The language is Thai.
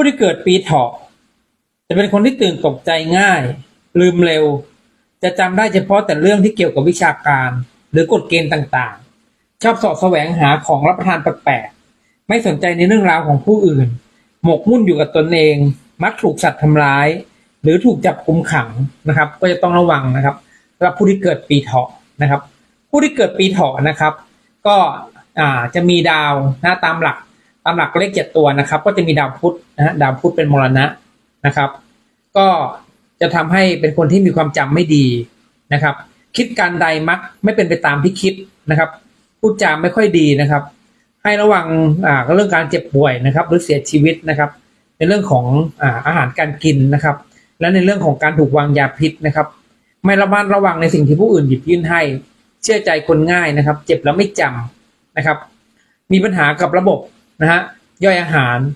ผู้ที่เกิดปีเถาะจะเป็นคนที่ตื่นตกใจง่าย ลืมเร็ว จะจำได้เฉพาะแต่เรื่องที่เกี่ยวกับวิชาการ หรือกฎเกณฑ์ต่างๆ ชอบสาะแสวงหาของรับประทานแปลกๆไม่สนใจในเรื่องราวของผู้อื่น หมกมุ่นอยู่กับตนเอง มักถูกสัตว์ทำร้าย หรือถูกจับกุมขังนะครับ ก็จะต้องระวังนะครับสำหรับผู้ที่เกิดปีเถาะนะครับ ผู้ที่เกิดปีเถาะนะครับ ก็จะมีดาวนะตามหลัก ตามหลักเลขเจ็ดตัวนะครับ ก็จะมีดาวพุธนะฮะดาวพุธเป็นมรณะนะครับ ก็จะทำให้เป็นคนที่มีความจำไม่ดีนะครับ คิดการใดมักไม่เป็นไปตามที่คิดนะครับพูดจาไม่ค่อยดีนะครับ ให้ระวังอ่าเรื่องการเจ็บป่วยนะครับ หรือเสียชีวิตนะครับ ในเรื่องของอ่าอาหารการกินนะครับ และในเรื่องของการถูกวางยาพิษนะครับ ไม่ระมัดระวังในสิ่งที่ผู้อื่นหยิบยื่นให้ เชื่อใจคนง่ายนะครับ เจ็บแล้วไม่จำนะครับ มีปัญหากับระบบ นะฮะย่อยอาหาร